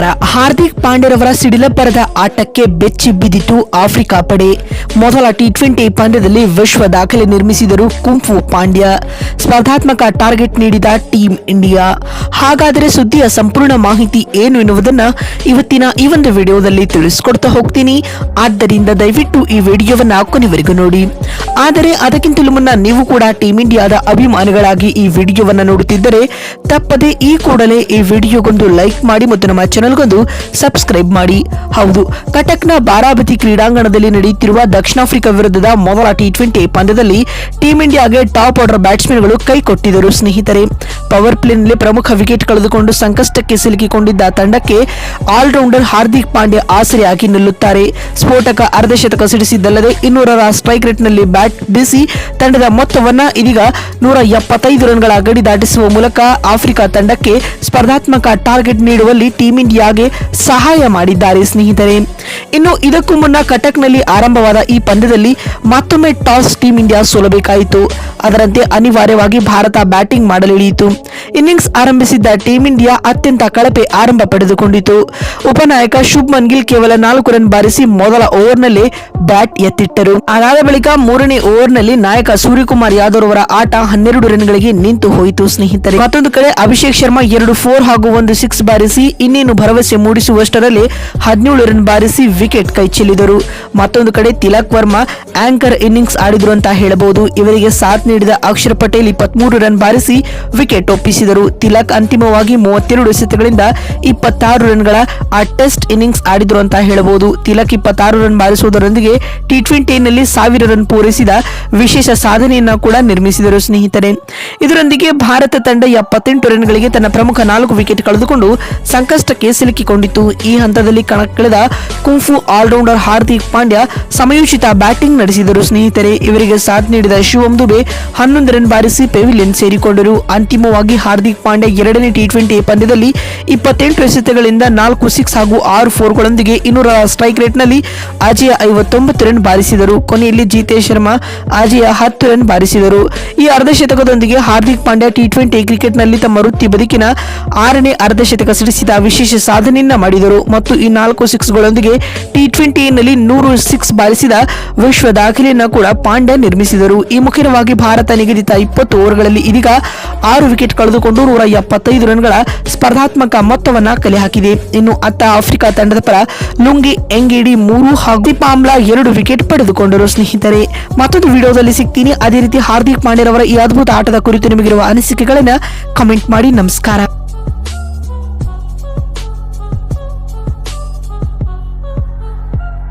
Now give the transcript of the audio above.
ನಮಸ್ಕಾರ ಹಾರ್ದಿಕ್ ಪಾಂಡ್ಯರವರ ಸಿಡಿಲಬ್ಬರದ ಆಟಕ್ಕೆ ಬೆಚ್ಚಿ ಬಿದ್ದಿತು ಆಫ್ರಿಕಾ ಪಡೆ. ಮೊದಲ ಟಿ ಟ್ವೆಂಟಿ ಪಂದ್ಯದಲ್ಲಿ ವಿಶ್ವ ದಾಖಲೆ ನಿರ್ಮಿಸಿದರು ಕುಂಫು ಪಾಂಡ್ಯ. ಸ್ಪರ್ಧಾತ್ಮಕ ಟಾರ್ಗೆಟ್ ನೀಡಿದ ಟೀಂ ಇಂಡಿಯಾ ಹಾಗಾದರೆ ಸುದ್ದಿಯ ಸಂಪೂರ್ಣ ಮಾಹಿತಿ ಏನು ಎನ್ನುವುದನ್ನು ಇವತ್ತಿನ ಈ ಒಂದು ವಿಡಿಯೋದಲ್ಲಿ ತಿಳಿಸಿಕೊಡ್ತಾ ಹೋಗ್ತೀನಿ. ಆದ್ದರಿಂದ ದಯವಿಟ್ಟು ಈ ವಿಡಿಯೋವನ್ನ ಕೊನೆವರೆಗೂ ನೋಡಿ. ಆದರೆ ಅದಕ್ಕಿಂತಲೂ ಮುನ್ನ ನೀವು ಕೂಡ ಟೀಮ್ ಇಂಡಿಯಾದ ಅಭಿಮಾನಿಗಳಾಗಿ ಈ ವಿಡಿಯೋವನ್ನು ನೋಡುತ್ತಿದ್ದರೆ ತಪ್ಪದೆ ಈ ಕೂಡಲೇ ಈ ವಿಡಿಯೋಗೊಂದು ಲೈಕ್ ಮಾಡಿ ಮತ್ತು ನಮ್ಮ ಚಾನೆಲ್ಗೊಂದು ಸಬ್ಸ್ಕ್ರೈಬ್ ಮಾಡಿ. ಹೌದು, ಕಟಕ್ನ ಬಾರಾಬತಿ ಕ್ರೀಡಾಂಗಣದಲ್ಲಿ ನಡೆಯುತ್ತಿರುವ ದಕ್ಷಿಣ ಆಫ್ರಿಕಾ ವಿರುದ್ಧದ ಮೊದಲ ಟಿ ಟ್ವೆಂಟಿ ಪಂದ್ಯದಲ್ಲಿ ಟೀಂ ಇಂಡಿಯಾಗೆ ಟಾಪ್ ಆರ್ಡರ್ ಬ್ಯಾಟ್ಸ್ಮನ್ಗಳು ಕೈ ಕೊಟ್ಟಿದ್ದರು ಸ್ನೇಹಿತರೆ. ಪವರ್ ಪ್ಲೇನಲ್ಲಿ ಪ್ರಮುಖ ಕಳೆದುಕೊಂಡು ಸಂಕಷ್ಟಕ್ಕೆ ಸಿಲುಕಿಕೊಂಡಿದ್ದ ತಂಡಕ್ಕೆ ಆಲ್ರೌಂಡರ್ ಹಾರ್ದಿಕ್ ಪಾಂಡ್ಯ ಆಸರೆಯಾಗಿ ನಿಲ್ಲುತ್ತಾರೆ. ಸ್ಫೋಟಕ ಅರ್ಧಶತಕ ಸಿಡಿಸಿದ್ದಲ್ಲದೆ ಇನ್ನೂರರ ಸ್ಟ್ರೈಕ್ ರೇಟ್ನಲ್ಲಿ ಬ್ಯಾಟ್ ಬೀಸಿ ತಂಡದ ಮೊತ್ತವನ್ನು ಇದೀಗ ನೂರ ಎಪ್ಪತ್ತೈದು ರನ್ಗಳ ಗಡಿ ದಾಟಿಸುವ ಮೂಲಕ ಆಫ್ರಿಕಾ ತಂಡಕ್ಕೆ ಸ್ಪರ್ಧಾತ್ಮಕ ಟಾರ್ಗೆಟ್ ನೀಡುವಲ್ಲಿ ಟೀಂ ಇಂಡಿಯಾಗೆ ಸಹಾಯ ಮಾಡಿದ್ದಾರೆ ಸ್ನೇಹಿತರೆ. ಇನ್ನು ಇದಕ್ಕೂ ಮುನ್ನ ಕಟಕ್ನಲ್ಲಿ ಆರಂಭವಾದ ಈ ಪಂದ್ಯದಲ್ಲಿ ಮತ್ತೊಮ್ಮೆ ಟಾಸ್ ಟೀಂ ಇಂಡಿಯಾ ಸೋಲಬೇಕಾಯಿತು. ಅದರಂತೆ ಅನಿವಾರ್ಯವಾಗಿ ಭಾರತ ಬ್ಯಾಟಿಂಗ್ ಮಾಡಲಿಳಿಯಿತು. ಇನ್ನಿಂಗ್ಸ್ ಆರಂಭಿಸಿದ್ದ ಟೀಂ ಇಂಡಿಯಾ ಅತ್ಯಂತ ಕಳಪೆ ಆರಂಭ ಪಡೆದುಕೊಂಡಿತು. ಉಪನಾಯಕ ಶುಭ್ಮನ್ ಗಿಲ್ ಕೇವಲ ನಾಲ್ಕು ರನ್ ಬಾರಿಸಿ ಮೊದಲ ಓವರ್ನಲ್ಲೇ ಬ್ಯಾಟ್ ಎತ್ತಿಟ್ಟರು. ಅದಾದ ಬಳಿಕ ಮೂರನೇ ಓವರ್ನಲ್ಲಿ ನಾಯಕ ಸೂರ್ಯಕುಮಾರ್ ಯಾದವ್ ಅವರ ಆಟ ಹನ್ನೆರಡು ರನ್ಗಳಿಗೆ ನಿಂತು ಹೋಯಿತು. ಸ್ನೇಹಿತರೆ, ಮತ್ತೊಂದು ಕಡೆ ಅಭಿಷೇಕ್ ಶರ್ಮಾ ಎರಡು ಫೋರ್ ಹಾಗೂ ಒಂದು ಸಿಕ್ಸ್ ಬಾರಿಸಿ ಇನ್ನೇನು ಭರವಸೆ ಮೂಡಿಸುವಷ್ಟರಲ್ಲಿ ಹದಿನೇಳು ರನ್ ಬಾರಿಸಿ ವಿಕೆಟ್ ಕೈಚೆಲ್ಲಿದರು ಮತ್ತೊಂದು ಕಡೆ ತಿಲಕ್ ವರ್ಮಾ ಆಂಕರ್ ಇನ್ನಿಂಗ್ಸ್ ಆಡಿದ್ರು ಅಂತ ಹೇಳಬಹುದು. ಇವರಿಗೆ ಸಾಥ್ ನೀಡಿದ ಅಕ್ಷರ್ ಪಟೇಲ್ ಇಪ್ಪತ್ಮೂರು ರನ್ ಬಾರಿಸಿ ವಿಕೆಟ್ ಒಪ್ಪಿಸಿದರು. ತಿಲಕ್ ಅಂತಿಮವಾಗಿ ಮೂವತ್ತೆರಡು ಎಸೆತಗಳಿಂದ ಇಪ್ಪತ್ತಾರು ರನ್ಗಳ ಆ ಟೆಸ್ಟ್ ಇನ್ನಿಂಗ್ಸ್ ಆಡಿದ್ರು ಅಂತ ಹೇಳಬಹುದು. ತಿಲಕ್ ಇಪ್ಪತ್ತಾರು ರನ್ ಬಾರಿಸುವುದರೊಂದಿಗೆ ಟಿ ಟ್ವೆಂಟಿನಲ್ಲಿ ಸಾವಿರ ರನ್ ಪೂರೈಸಿದ ವಿಶೇಷ ಸಾಧನೆಯನ್ನು ಕೂಡ ನಿರ್ಮಿಸಿದರು ಸ್ನೇಹಿತರೆ. ಇದರೊಂದಿಗೆ ಭಾರತ ತಂಡ ಎಪ್ಪತ್ತೆಂಟು ರನ್ಗಳಿಗೆ ತನ್ನ ಪ್ರಮುಖ ನಾಲ್ಕು ವಿಕೆಟ್ ಕಳೆದುಕೊಂಡು ಸಂಕಷ್ಟಕ್ಕೆ ಸಿಲುಕಿಕೊಂಡಿತು ಈ ಹಂತದಲ್ಲಿ ಕಣಕ್ಕಿಳಿದ ಕುಂಫು ಆಲ್ರೌಂಡರ್ ಹಾರ್ದಿಕ್ ಪಾಂಡ್ಯ ಸಮಯೋಚಿತ ಬ್ಯಾಟಿಂಗ್ ನಡೆಸಿದರು ಸ್ನೇಹಿತರೆ. ಇವರಿಗೆ ಸಾಥ್ ನೀಡಿದ ಶಿವಂ ದುಬೆ ಹನ್ನೊಂದು ರನ್ ಬಾರಿಸಿ ಪೆವಿಲಿಯನ್ ಸೇರಿಕೊಂಡರು. ಅಂತಿಮವಾಗಿ ಹಾರ್ದಿಕ್ ಪಾಂಡ್ಯ ಎರಡನೇ ಟಿ ಟ್ವೆಂಟಿ ಪಂದ್ಯದಲ್ಲಿ ಇಪ್ಪತ್ತೆಂಟು ಎಸೆತಗಳಿಂದ ನಾಲ್ಕು ಸಿಕ್ಸ್ ಹಾಗೂ ಆರು ಫೋರ್ಗಳೊಂದಿಗೆ ಇನ್ನೂರ ಸ್ಟ್ರೈಕ್ ರೇಟ್ನಲ್ಲಿ ಅಜಯ ಐವತ್ತೊಂಬತ್ತು ರನ್ ಬಾರಿಸಿದರು. ಕೊನೆಯಲ್ಲಿ ಜಿತೇಶ್ ಶರ್ಮಾ ಅಜಯ ಹತ್ತು ರನ್ ಬಾರಿಸಿದರು. ಈ ಅರ್ಧಶತಕದೊಂದಿಗೆ ಹಾರ್ದಿಕ್ ಪಾಂಡ್ಯ ಟಿ ಟ್ವೆಂಟಿ ಕ್ರಿಕೆಟ್ನಲ್ಲಿ ತಮ್ಮ ವೃತ್ತಿ ಬದುಕಿನ ಆರನೇ ಅರ್ಧಶತಕ ಸಿಡಿಸಿದ ವಿಶೇಷ ಸಾಧನೆಯನ್ನ ಮಾಡಿದರು. ಮತ್ತು ಈ ನಾಲ್ಕು ಸಿಕ್ಸ್ಗಳೊಂದಿಗೆ ಟಿ ಟ್ವೆಂಟಿಯಲ್ಲಿ ನೂರು ಸಿಕ್ಸ್ ಬಾರಿಸಿದ ವಿಶ್ವ ದಾಖಲೆಯನ್ನು ಕೂಡ ಪಾಂಡ್ಯ ನಿರ್ಮಿಸಿದರು. ಈ ಮುಖ್ಯವಾಗಿ ಭಾರತ ನಿಗದಿತ ಇಪ್ಪತ್ತು ಓವರ್ಗಳಲ್ಲಿ ಇದೀಗ ಆರು ವಿಕೆಟ್ ಕಳೆದುಕೊಂಡು ನೂರ ಎಪ್ಪತ್ತೈದು ರನ್ಗಳ ಸ್ಪರ್ಧಾತ್ಮಕ ಮೊತ್ತವನ್ನು ಕಲೆ ಹಾಕಿದೆ ಇನ್ನು ಅತ್ತ ಆಫ್ರಿಕಾ ತಂಡದ ಪರ ಲುಂಗಿ, ಎಂಗಿಡಿ ಮೂರು ಹಾಗೂ ಪಾಮ್ಲಾ ಎರಡು ವಿಕೆಟ್ ಪಡೆದುಕೊಂಡರು ಸ್ನೇಹಿತರೆ. ಮತ್ತೊಂದು ವಿಡಿಯೋದಲ್ಲಿ ಸಿಗ್ತೀನಿ. ಅದೇ ರೀತಿ ಹಾರ್ದಿಕ್ ಪಾಂಡ್ಯರವರ ಈ ಅದ್ಭುತ ಆಟದ ಕುರಿತು ನಿಮಗಿರುವ ಅನಿಸಿಕೆಗಳನ್ನು ಕಮೆಂಟ್ ಮಾಡಿ. ನಮಸ್ಕಾರ.